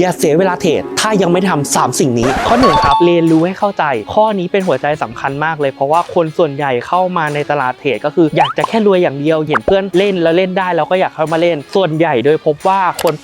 อย่าเสียเวลาเทรดถ้ายังไม่ทำสามสิ่งนี้ ข้อหนึ่งครับเรียนรู้ให้เข้าใจ ข้อนี้เป็นหัวใจสำคัญมากเลยเพราะว่าคนส่วนใหญ่เข้ามาในตลาดเทรดก็คืออยากจะแค่รวยอย่างเดียว เห็นเพื่อนเล่นแล้วเล่นได้เราก็อยากเข้ามาเล่น ส่วนใหญ่โดยพบว่าคน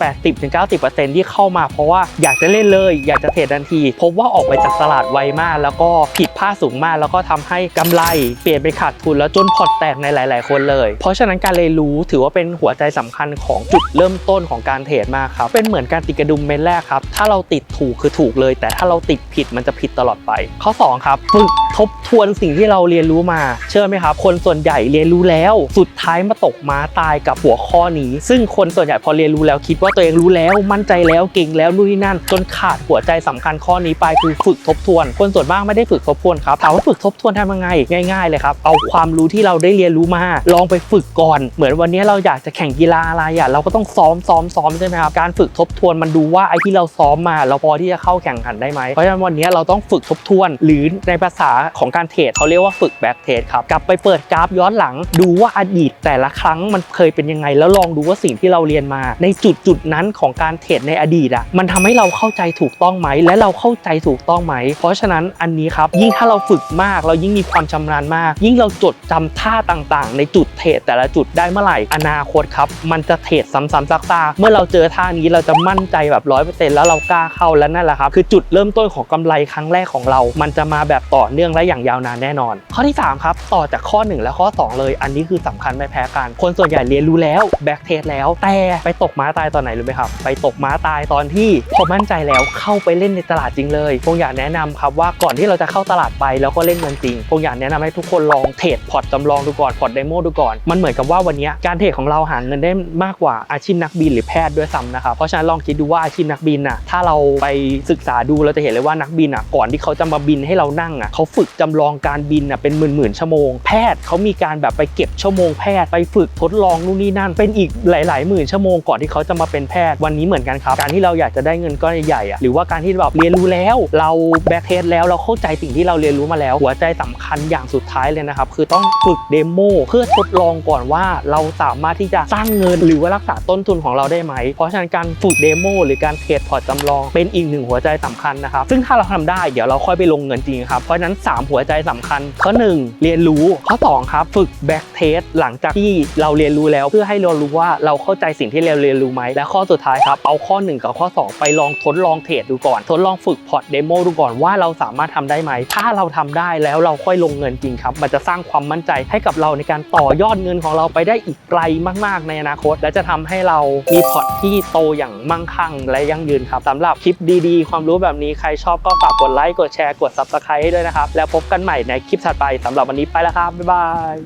80-90%ที่เข้ามาเพราะว่าอยากจะเล่นเลย อยากจะเทรดทันที พบว่าออกไปจากตลาดไวมาก แล้วก็ผิด พลาสูงมาก แล้วก็ทำให้กำไรเปลี่ยนเป็นขาดทุนแล้วจนพอร์ตแตกในหลาย ๆ คนเลย เพราะฉะนั้นการเรียนรู้ถือว่าเป็นหัวใจสำคัญของจุดเริ่มต้นของการเทรดมากครับเป็นเหมือนการติดกระดุมเม็ดแรกครับถ้าเราติดถูกคือถูกเลย แต่ถ้าเราติดผิดมันจะผิดตลอดไป ข้อ 2 ครับฝึกทบทวนสิ่งที่เราเรียนรู้มา เชื่อไหมครับ คนส่วนใหญ่เรียนรู้แล้ว สุดท้ายมาตกม้าตายกับหัวข้อนี้ ซึ่งคนส่วนใหญ่พอเรียนรู้แล้วคิดว่าตัวเองรู้แล้ว มั่นใจแล้วเก่งแล้วนู่นนี่นั่น จนขาดหัวใจสำคัญข้อนี้ไปคือฝึกทบทวน คนส่วนมากไม่ได้ฝึกทบทวนครับ ถามว่าฝึกทบทวนทำยังไง ง่าย ๆ เลยครับ เอาความรู้ที่เราได้เรียนรู้มา ลองไปฝึกก่อน เหมือนวันนี้เราอยากจะแข่งกีฬาอะไรอะเราก็ต้องซ้อมซ้อมซ้อมใช่ไหมครับ การฝึกทบทวนมันดูว่าไอ้ที่เราซ้อมมา เราพอที่จะเข้าแข่งขันได้ไหม เพราะฉะนั้นวันนี้เราต้องฝึกทบทวน หรือในภาษาของการเทรดเขาเรียกว่าฝึกแบ็กเทรดครับ กลับไปเปิดกราฟย้อนหลัง ดูว่าอดีตแต่ละครั้งมันเคยเป็นยังไง แล้วลองดูว่าสิ่งที่เราเรียนมา ในจุดจุดนั้นของการเทรดในอดีตอะมันทำให้เราเข้าใจถูกต้องไหม และเราเข้าใจถูกต้องไหม เพราะฉะนั้นอันนี้ครับยิ่งถ้าเราฝึกมากเรายิ่งมีความชำนาญมาก ยิ่งเราจดจำท่าต่างๆ ในจุดเทรดแต่ละจุดได้เมื่อไหร่อนาคตครับมันจะเทรดซ้ำๆซักๆเมื่อเราเจอท่านี้เราจะมั่นใจแบบร้อยเปอร์เซ็นต์แล้วเรากล้าเข้าแล้วนั่นแหละครับคือจุดเริ่มต้นของกำไรครั้งแรกของเรา มันจะมาแบบต่อเนื่องและอย่างยาวนานแน่นอน ข้อที่ 3 ครับ ต่อจากข้อ 1 และข้อ 2 เลย อันนี้คือสำคัญไม่แพ้กัน คนส่วนใหญ่เรียนรู้แล้วแบ็กเทสแล้วแต่ไปตกม้าตายตอนไหนรู้ไหมครับ ไปตกม้าตายตอนที่พอมั่นใจแล้วเข้าไปเล่นในตลาดจริงเลยพงอยากแนะนำครับว่าก่อนที่เราจะเข้าตลาดไปแล้วก็เล่นเงินจริงพงอยากแนะนำให้ทุกคนลองเทรดพอร์ตจำลองดูก่อนพอร์ตเดโมดูก่อน มันเหมือนกับว่าวันนี้การเทรดของเราหาเงินได้มากกว่าอาชีพนักบินหรือแพทย์ด้วยซ้ำนะครับเพราะฉะนั้นลองคิดดูว่าอาชีพนักบินน่ะถ้าเราไปศึกษาดูเราจะเห็นเลยว่านักบินอะก่อนที่เขาจะมาบินให้เรานั่งอะเขาฝึกจำลองการบินอะเป็นหมื่นหมื่นชั่วโมงแพทย์เขามีการแบบไปเก็บชั่วโมงแพทย์ไปฝึกทดลองนู่นนี่นั่นเป็นอีกหลาย ๆ หมื่นชั่วโมงก่อนที่เขาจะมาเป็นแพทย์วันนี้เหมือนกันครับการที่เราอยากจะได้เงินก้อนใหญ่ๆอะหรือว่าการที่แบบเรียนรู้แล้ว เราแบ็กเทสแล้วเราเข้าใจสิ่งที่เราเรียนรู้มาแล้ว หัวใจสำคัญอย่างสุดท้ายเลยนะครับ คือต้องฝึกเดโมเพื่อทดลองก่อนว่าเราสามารถที่จะสร้างเงินหรือว่ารักษาต้นทุนของเราได้ไหม เพราะฉะนั้นการฝึกเดโมหรือการเทรดพอร์ตจำลองเป็นอีกหนึ่งหัวใจสำคัญนะครับ ซึ่งถ้าเราทำได้เดี๋ยวเราค่อยไปลงเงินจริงครับ เพราะฉะนั้น 3 หัวใจสำคัญ ข้อ 1 เรียนรู้ ข้อ 2 ครับ ฝึกแบ็กเทสหลังจากที่เราเรียนรู้แล้วเพื่อให้เรารู้ว่าเราเข้าใจสิ่งที่เราเรียนรู้ไหม และข้อสุดท้ายครับเอาข้อ 1 กับข้อ 2 ไปลองทดลองเทรดดูก่อน ทดลองฝึกพอร์ตเดโมดูก่อนว่าเราสามารถทำได้ไหมถ้าาเราทำได้แล้วเราค่อยลงเงินจริงครับ มันจะสร้างความมั่นใจให้กับเราในการต่อยอดเงินของเราไปได้อีกไกลมาก ๆ ในอนาคต และจะทำให้เรามีพอร์ตที่โตอย่างมั่งคั่งและยั่งยืนครับสำหรับคลิปดีๆ ความรู้แบบนี้ใครชอบก็ฝากกดไลค์กดแชร์กด subscribe ให้ด้วยนะครับ แล้วพบกันใหม่ในคลิปถัดไปสำหรับวันนี้ไปแล้วครับบ๊ายบาย